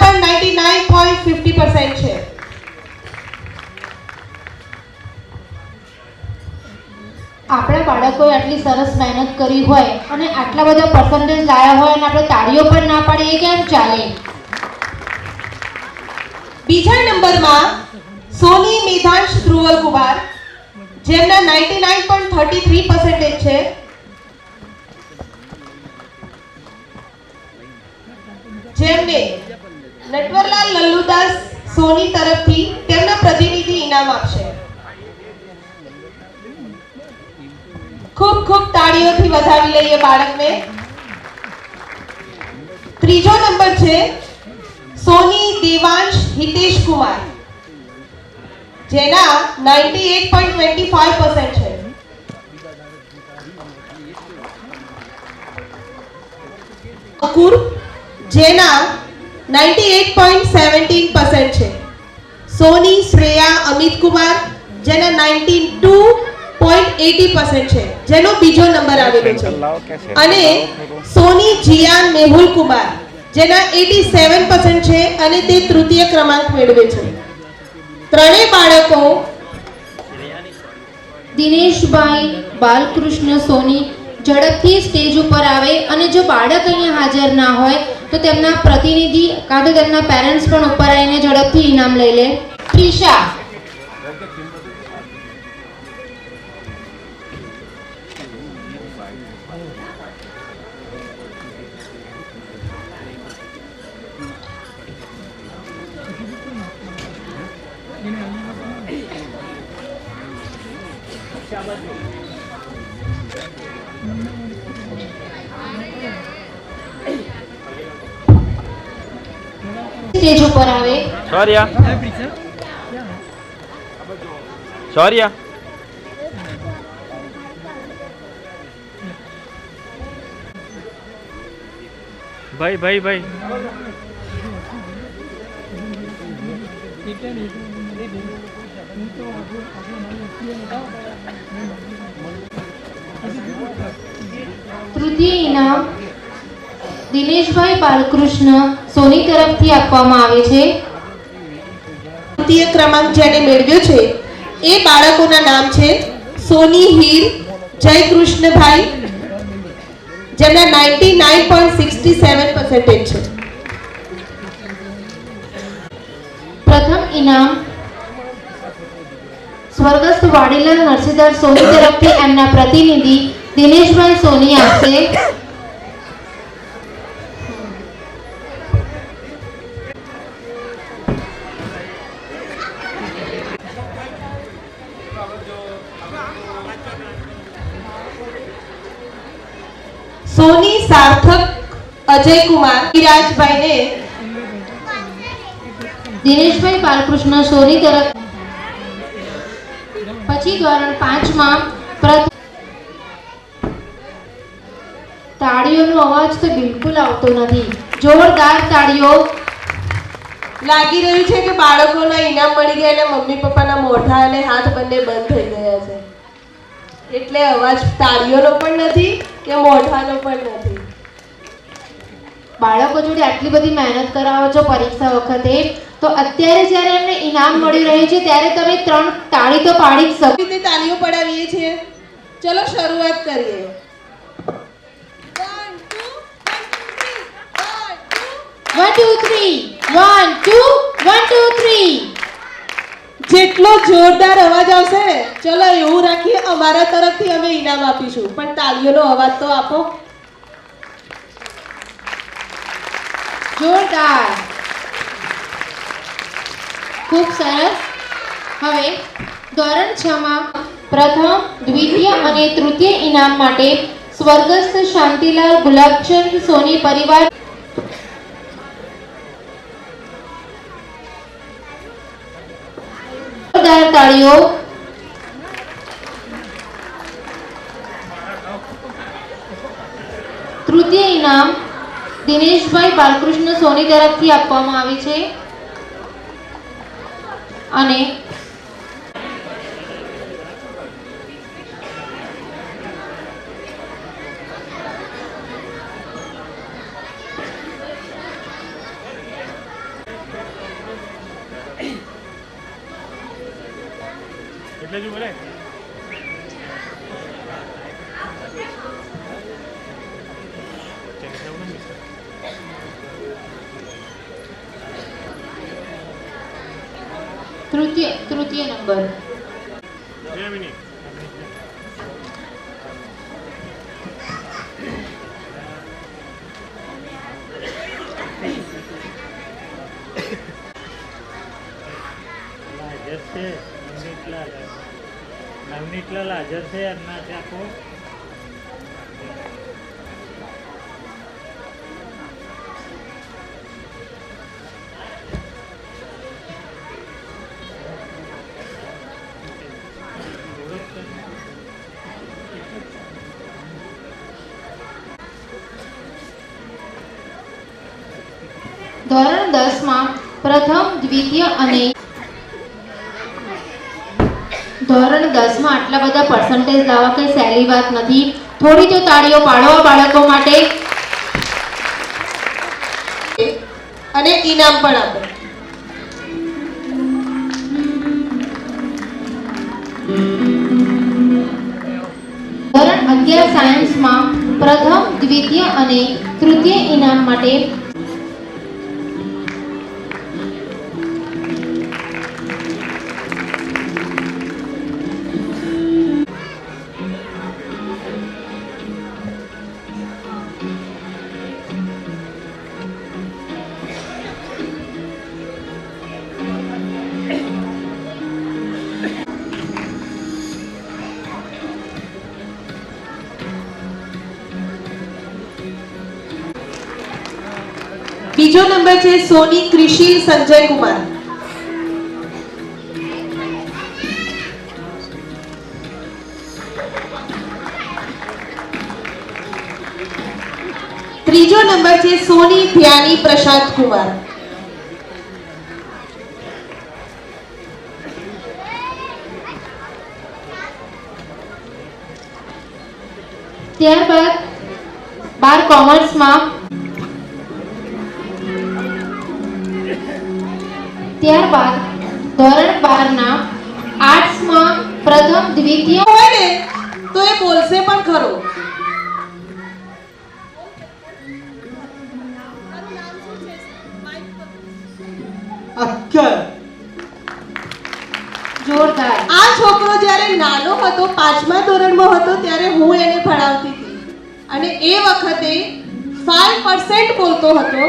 પર 99.50% છે. આપણા બાળકોએ આટલી સરસ મહેનત કરી હોય અને આટલા બધા પર્સન્ટેજ લાયા હોય અને આપણે તાળીઓ પણ ના પાડીએ એ કેમ ચાલે? બીજા નંબરમાં સોની મેધાંશ ધ્રુવલ કુમાર જેમના 99.33% છે. જેમને નટવરલાલ લલ્લુદાસ સોની તરફથી તેમના પ્રતિનિધિ ઇનામ આપશે. ખૂબ ખૂબ તાળીઓથી વધાવી લઈએ બાળકને. ત્રીજો નંબર છે સોની દેવાંશ હિતેશ કુમાર. જેના 98.25% છે. અકુર, જેના 98.17% છે. સોની શ્રેયા અમિત કુમાર જેના 92.80% છે જેનો બીજો નંબર આવેલો છે. અને સોની જીયાન મેહુલ કુમાર જેના 87% છે અને તે તૃતીય ક્રમાંક મેળવે છે. ત્રણેય બાળકો દિનેશભાઈ બાલકૃષ્ણ સોની ઝડપથી સ્ટેજ ઉપર આવે અને જો બાળક અહીંયા હાજર ના હોય, તો તેમના પ્રતિનિધિ કાં તો તેમના પેરેન્ટ્સ પણ ઉપર આવીને ઝડપથી ઇનામ લઈ લે. ત્રિષા. સ્ટેજ ઉપર આવે. સોરિયા. ભાઈ ભાઈ ભાઈ. તૃતીય ઇનામ દિનેશભાઈ બાલકૃષ્ણ સોની તરફથી આપવામાં આવે છે. તૃતીય ક્રમાંક જેને મેળવ્યો છે એ બાળકોના નામ છે સોની હીર જયકૃષ્ણભાઈ જેના 99.67% છે. પ્રથમ ઇનામ સ્વર્ગસ્થ વાડીલાલ નરસિંહદાસ સોની તરફથી એમના પ્રતિનિધિ દિનેશભાઈ સોની આપશે. સાર્થક અજય કુમાર વિરાજભાઈને દિનેશભાઈ બાલકૃષ્ણ સોની તરફ. પછી ધોરણ પાંચમાં તાળીઓનો અવાજ તો બિલકુલ આવતો નથી. જોરદાર તાળીઓ. લાગી રહ્યું છે કે બાળકોના ઇનામ મળી ગયા અને મમ્મી પપ્પાના મોઢા અને હાથ બંને બંધ થઈ ગયા છે. એટલે અવાજ તાળીઓનો પણ નથી કે મોઢાનો પણ નથી. બાળકો જોડે આટલી બધી મહેનત કરાવો છો પરીક્ષા વખતે તો અત્યારે જ્યારે એમને ઇનામ મળી રહ્યું છે ત્યારે તમે ત્રણ તાળી તો પાડી જ શકો. રીતે તાળીઓ પડાવીએ છીએ? ચલો શરૂઆત કરીએ. One two three one two one two three જેટલો જોરદાર અવાજ આવશે ચલો એવું રાખીએ અમારા તરફથી અમે ઇનામ આપીશું. પણ તાળીઓનો અવાજ તો આપો. જોરદાર. ખૂબ સરસ. હવે ધોરણ છ માં પ્રથમ, દ્વિતીય અને તૃતીય ઇનામ માટે સ્વર્ગસ્થ શાંતિલાલ ગુલાબચંદ સોની પરિવાર તાળીઓ. તૃતીય ઇનામ દિનેશભાઈ બાલકૃષ્ણ સોની તરફથી આપવામાં આવી છે. અને નવનીતલાલ હાજર છે એમના છે આપો ધોરણ દસમાં પ્રથમ દ્વિતીય અને ધોરણ દસમાં આટલા બધા પર્સન્ટેજ લાવવા કઈ સહેલી વાત નથી. થોડી જો તાળીઓ પાડવા બાળકો માટે. અને ઇનામ પણ આપો. ધોરણ અગિયાર સાયન્સમાં પ્રથમ, દ્વિતીય અને તૃતીય ઇનામ માટે બીજો નંબર છે સોની ક્રિશિલ સંજય કુમાર ત્રીજો નંબર છે સોની ધ્યાની પ્રશાંત કુમાર. ત્યારબાદ બાર કોમર્સમાં ત્યારબાદ ધોરણ બારના આર્ટ્સમાં પ્રથમ દ્વિતીય હોય ને તો એ બોલશે પણ ખરો. અક્ષર જોરદાર. આ છોકરો જ્યારે નાનો હતો પાંચમા ધોરણમાં હતો ત્યારે હું એને ભણાવતી હતી. અને એ વખતે ફાઈવ પર્સન્ટ બોલતો હતો.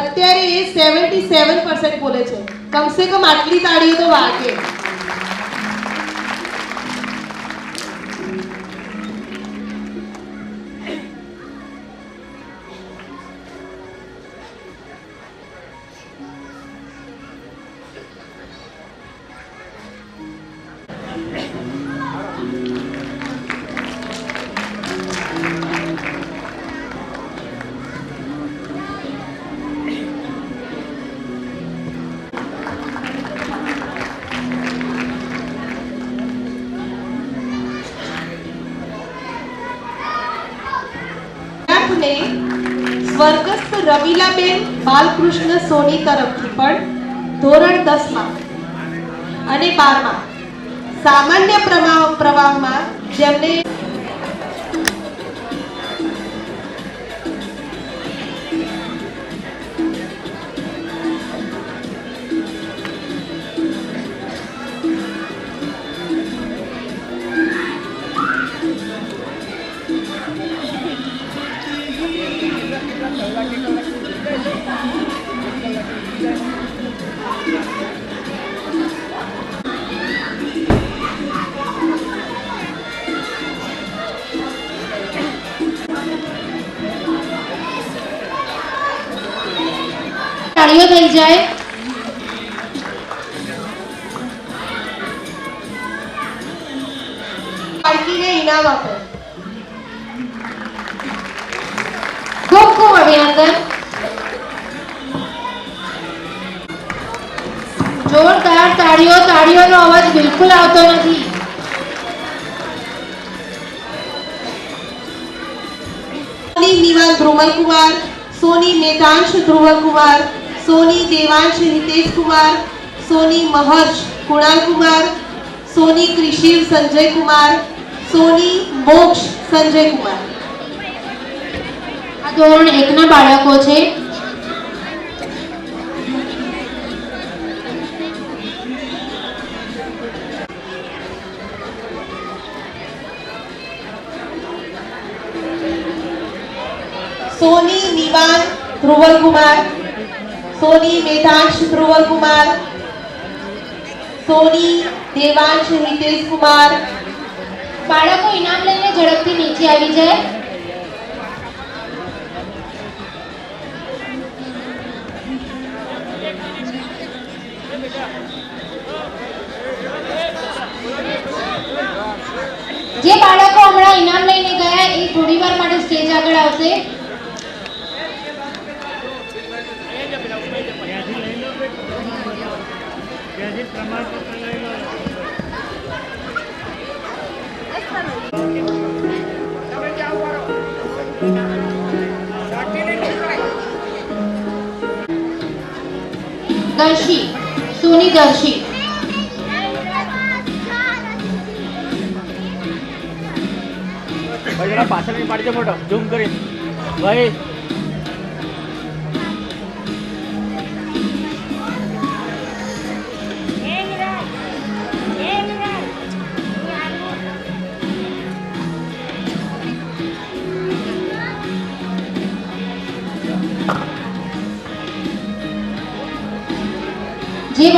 અત્યારે એ સેવન્ટી સેવન પર્સન્ટ બોલે છે. કમસે કમ આટલી તાળીઓ તો વાગે સ્વર્ગસ્થ રમીલાબેન બાલકૃષ્ણ સોની તરફથી પણ ધોરણ દસમાં અને બારમાં સામાન્ય પ્રવાહ પ્રવાહમાં જેમને જાય. બાળકીને ઇનામ આપે. ખૂબ ખૂબ અભિનંદન. જોરદાર તાળીઓ, તાળીઓનો અવાજ બિલકુલ આવતો નથી. સોની, નિવાલ ધ્રુમલ કુમાર, સોની મેધાંશ ધ્રુવલ સોની દેવાંશ હિતેશ કુમાર સોની મહર્ષ કુણાલ કુમાર સોની ક્રિશિવ સંજય કુમાર સોની મોક્ષ સંજય કુમાર આ ધોરણ એકના બાળકો છે. સોની નિવાન ધ્રુવલ કુમાર સોની મેધાંશ ધ્રુવલ કુમાર સોની દેવાંશ હિતેશ કુમાર બાળકો, ઇનામ લઈને ઝડપથી નીચે આવી જાય. જે બાળકો હમણાં ઇનામ લઈને ગયા, એ થોડી વાર માટે સ્ટેજ આગળ આવશે ત્યાંથી લઈ લો ભાઈ પ્રમાણપત્ર. ત્યાંથી પ્રમાણપત્ર લઈ લો દર્શી સોની દર્શી. પાછળ પાડી દે ફોટો ઝૂમ કરી ભાઈ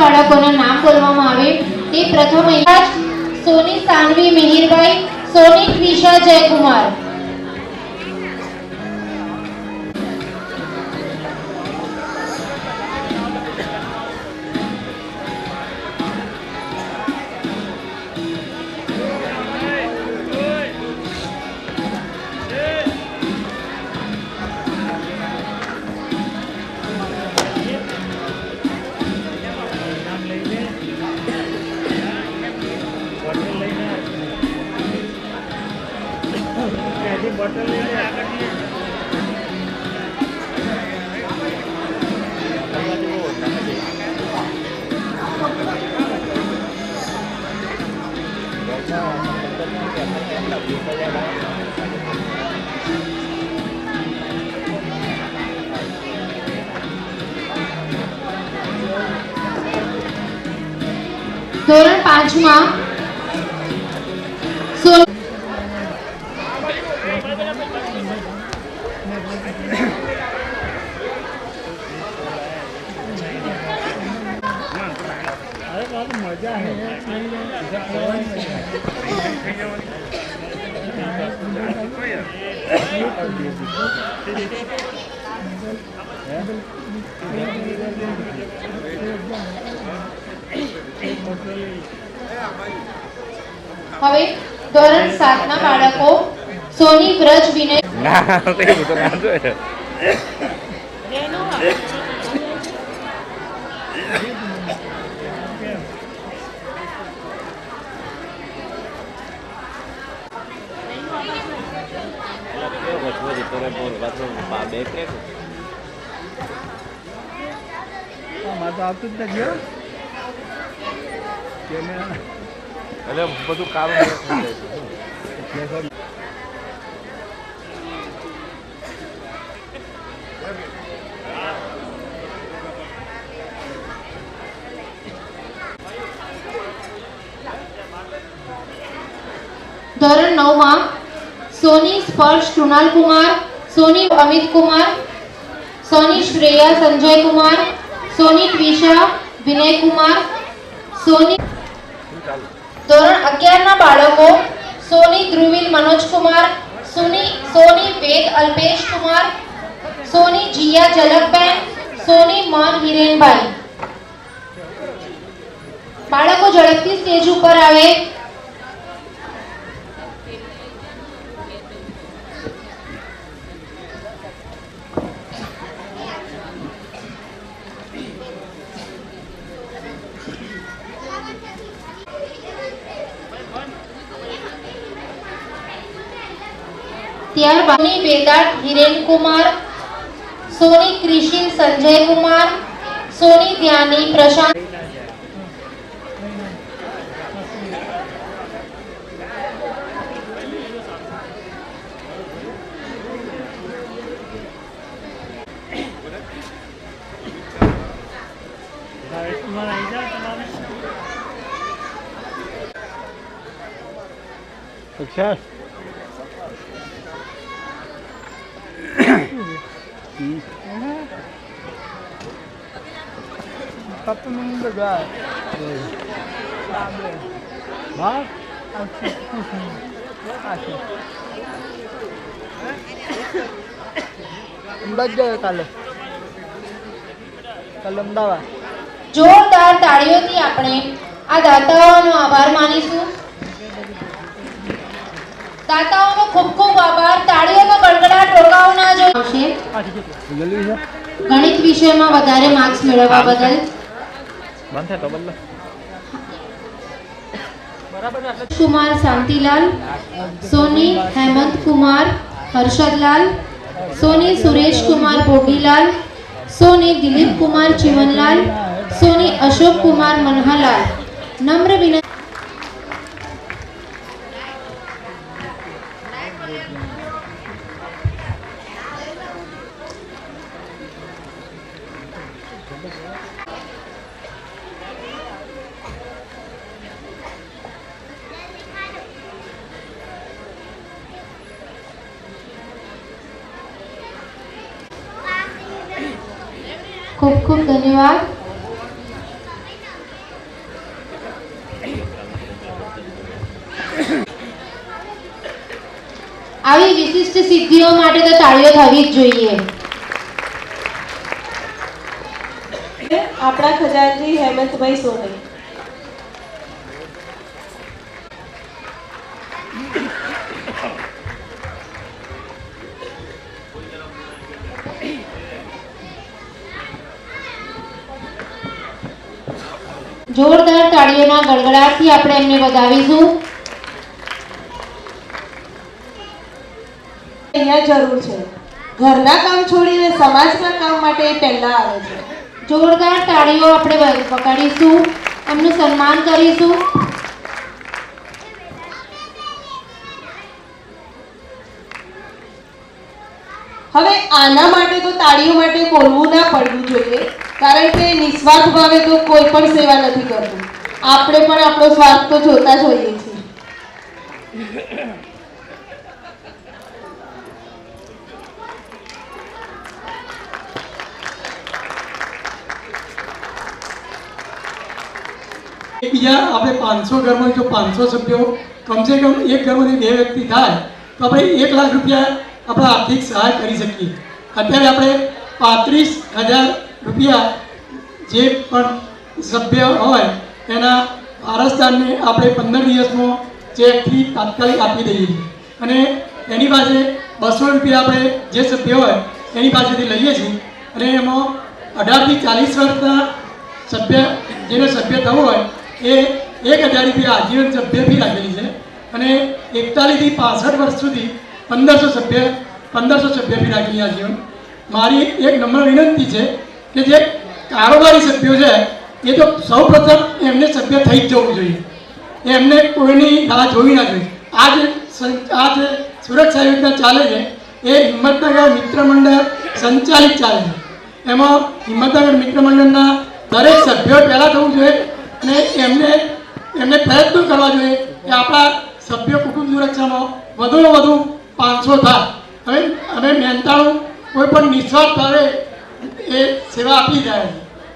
બાળકોના નામ બોલવામાં આવે. તે પ્રથમ સોની સાનવી મિહિરભાઈ સોની ક્રિશા જયકુમાર. ધોરણ પાંચમાં સોની અરે બાબુ મજા હવે ધોરણ સાતના બાળકો વ્રજ વિનય ના તે તો ના જોઈએ આવતું જ નથી એટલે બધું કામ ધોરણ નવમાં સોની સ્પર્શ કૃણાલ કુમાર સોની અમિત કુમાર સોની શ્રેયા સંજય કુમાર સોની ત્વિષા વિનય કુમાર સોની ધોરણ અગિયારના બાળકો સોની ધ્રુવિલ મનોજ કુમાર સોની સોની વેદ અલ્પેશ કુમાર સોની જીયા ઝલકબેન સોની મન હિરેનભાઈ બાળકો ઝડપથી સ્ટેજ ઉપર આવે ત્યારબાદ બેદાટ હિરેન કુમાર સોની ક્રિશિલ સંજય કુમાર સોની ધ્યાની પ્રશાંત Success. અક્ષર બસ અમદાવાદ જાય કાલે કાલે અમદાવાદ જોરદાર તાળીઓથી આપણે આ દાતાઓનો આભાર માનીશું. દાતાઓનો ખૂબ ખૂબ આભાર. તાળીઓનો ગડગડાટ જો આવશે છે ગણિત વિષયમાં વધારે માર્ક્સ મેળવવા બદલ. કુમાર શાંતિલાલ સોની હેમંત કુમાર હર્ષદલાલ સોની સુરેશ કુમાર ભોગીલાલ સોની દિલીપ કુમાર ચીમનલાલ સોની અશોક કુમાર મનહાલાલ. નમ્ર વિનંતી ખૂબ ખૂબ ધન્યવાદ. આવી વિશિષ્ટ સિદ્ધિઓ માટે તો તાળીઓ થવી જ જોઈએ. હેમંતભાઈ સોની જોરદાર તાળીઓના ગડગડાટથી આપણે એમને વધાવીશું. અહીંયા જરૂર છે. ઘરના કામ છોડીને સમાજના કામ માટે પહેલા આવે છે. જોરદાર તાળીઓ આપણે વગાડીશું. એમનું સન્માન કરીશું. હવે આના માટે તો તાળીઓ માટે બોલવું ના પડવું જોઈએ. કારણ કે નિસ્વાર્થ ભાવે તો કોઈ પણ સેવા નથી કરતું. આપણે પણ આપણો સ્વાર્થ તો જોતા જ હોઈએ છીએ. બીજા આપણે પાંચસો ઘરમાં જો પાંચસો સભ્યો કમસે કમ એક ઘરમાંથી બે વ્યક્તિ થાય, તો આપણે એક લાખ રૂપિયા આપણે આર્થિક સહાય કરી શકીએ. અત્યારે આપણે પાંત્રીસ હજાર રૂપિયા જે પણ સભ્ય હોય, એના વારસદારને આપણે પંદર દિવસમાં ચેકથી તાત્કાલિક આપી દઈએ. છીએ અને એની પાસે બસો રૂપિયા આપણે જે સભ્ય હોય, એની પાસેથી લઈએ છીએ. અને એમાં અઢારથી ચાલીસ વર્ષના સભ્ય, જેને સભ્ય થવું હોય એ એક હજાર રૂપિયા આજીવન સભ્ય ફી રાખેલી છે અને એકતાલીસથી પાસઠ વર્ષ સુધી પંદરસો સભ્ય પંદરસો સભ્ય ફી રાખેલી આજીવન મારી એક નમ્ર વિનંતી છે કે જે કારોબારી સભ્યો છે, એ તો સૌ એમને સભ્ય થઈ જ જવું જોઈએ. એમને કોઈની રાહ જોવી ના જોઈએ. આ જે સં- આ જે સુરક્ષા યોજના ચાલે છે. એ હિંમતનગર મિત્ર મંડળ સંચાલિત ચાલે છે. એમાં હિંમતનગર મિત્ર મંડળના દરેક સભ્યો પહેલાં થવું જોઈએ અને એમને એમને પ્રયત્ન કરવા જોઈએ કે આપણા સભ્ય કુટુંબ સુરક્ષામાં વધુમાં વધુ પાંચસો થાય હવે અમે મહેનતાણું કોઈ પણ નિસ્વાર્થ ભાવે એ સેવા આપી જાય.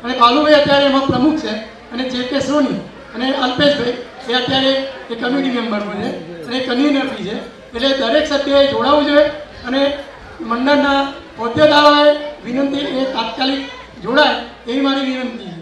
અને બાલુભાઈ અત્યારે એમાં પ્રમુખ છે. અને જે કે સોની અને અલ્પેશભાઈ, એ અત્યારે એ કમિટી મેમ્બર છે. અને કન્વીનર બી છે. એટલે દરેક સભ્યએ જોડાવવું જોઈએ અને મંડળના હોદ્દેદારોએ વિનંતી એ તાત્કાલિક જોડાય એવી મારી વિનંતી છે.